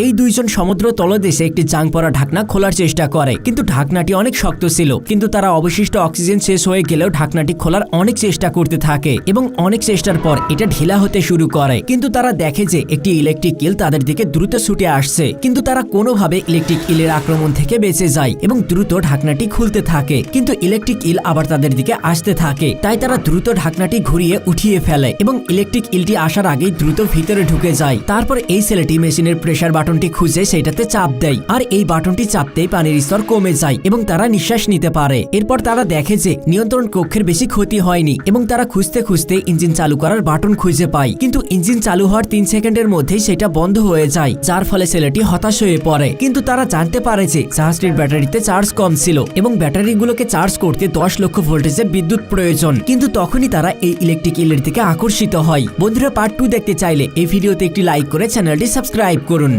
এই দুইজন সমুদ্র তলদেশে একটি জাং পরা ঢাকনা খোলার চেষ্টা করে, কিন্তু ঢাকনাটি অনেক শক্ত ছিল, কিন্তু তারা অবশিষ্ট অক্সিজেন শেষ হয়ে গেলেও ঢাকনাটি খোলার অনেক চেষ্টা করতে থাকে এবং অনেক চেষ্টার পর এটা ঢিলা হতে শুরু করে। কিন্তু তারা দেখে যে একটি ইলেকট্রিক ইল তাদের দিকে দ্রুত ছুটে আসছে, কিন্তু তারা কোনোভাবে ইলেকট্রিক ইলের আক্রমণ থেকে বেঁচে যায় এবং দ্রুত ঢাকনাটি খুলতে থাকে, কিন্তু ইলেকট্রিক ইল আবার তাদের দিকে আসতে থাকে। তাই তারা দ্রুত ঢাকনাটি ঘুরিয়ে উঠিয়ে ফেলে এবং ইলেকট্রিক ইলটি আসার আগেই দ্রুত ভিতরে ঢুকে যায়। তারপর এই ছেলেটি মেশিনের প্রেসার বাটনটি খুঁজে সেটাতে চাপ দেয়। আর এই বাটনটি চাপতেই পানির স্তর কমে যায় এবং তারা নিঃশ্বাস নিতে পারে। এরপর তারা দেখে যে নিয়ন্ত্রণ কক্ষের বেশি ক্ষতি হয়নি এবং তারা খুঁজতে খুঁজতে ইঞ্জিন চালু করার বাটন খুঁজে পায়। কিন্তু ইঞ্জিন চালু হওয়ার তিন সেকেন্ডের মধ্যেই সেটা বন্ধ হয়ে যায়, যার ফলে ছেলেটি হতাশ হয়ে পড়ে। কিন্তু তারা জানতে পারে যে জাহাজটির ব্যাটারিতে চার্জ কম ছিল এবং ব্যাটারিগুলোকে চার্জ করতে দশ লক্ষ ভোল্টেজের বিদ্যুৎ প্রয়োজন। কিন্তু তখনই তারা এই ইলেকট্রিক ইলের দিকে আকর্ষিত হয়। বন্ধুরা পার্ট টু দেখতে চাইলে এই ভিডিওতে একটি লাইক করে চ্যানেলটি সাবস্ক্রাইব করুন।